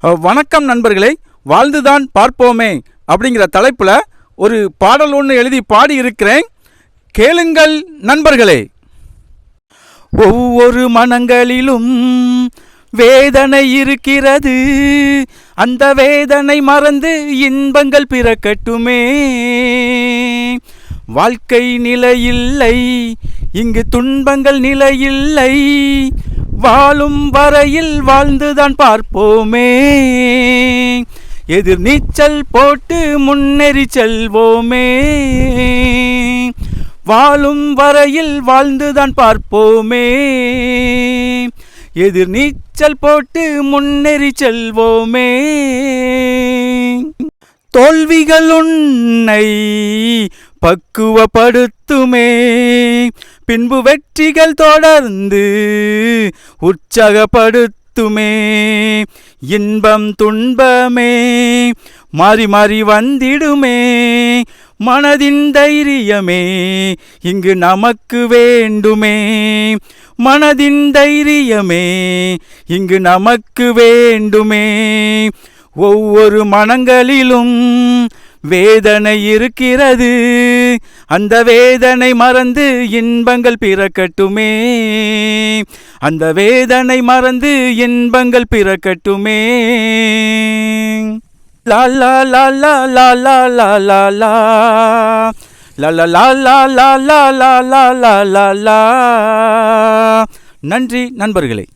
வணக்கம் நண்பர்களே வாழ்ந்துதான் பார்ப்போமே அப்படிங்கிற தலைப்பில் ஒரு பாடல் ஒன்று எழுதி பாடியிருக்கிறேன். கேளுங்கள் நண்பர்களே. ஒவ்வொரு மனங்களிலும் வேதனை இருக்கிறது. அந்த வேதனை மறந்து இன்பங்கள் பிறக்கட்டுமே. வாழ்க்கை நிலையில்லை இங்கு துன்பங்கள் நிலையில்லை. வாழும் வரையில் வாழ்ந்துதான் பார்ப்போமே. எதிர் நீச்சல் போட்டு முன்னேறி செல்வோமே. வாழும் வரையில் வாழ்ந்துதான் பார்ப்போமே. எதிர் நீச்சல் போட்டு முன்னேறி செல்வோமே. தோல்விகள் உன்னை பக்குவப்படுத்துமே. பின்பு வெற்றிகள் தொடர்ந்து உற்சாகப்படுத்துமே. இன்பம் துன்பமே மாறி மாறி வந்திடுமே. மனதின் தைரியமே இங்கு நமக்கு வேண்டுமே. மனதின் தைரியமே இங்கு நமக்கு வேண்டுமே. ஒவ்வொரு மனங்களிலும் வேதனை இருக்கிறது அந்த வேதனை மறந்து இன்பங்கள் பிறக்கட்டுமே அந்த வேதனை மறந்து இன்பங்கள் பிறக்கட்டுமே லா லா லா லா லா லா லா லா லா லா லா லா லா லா லா லா லா லா லா நன்றி நண்பர்களே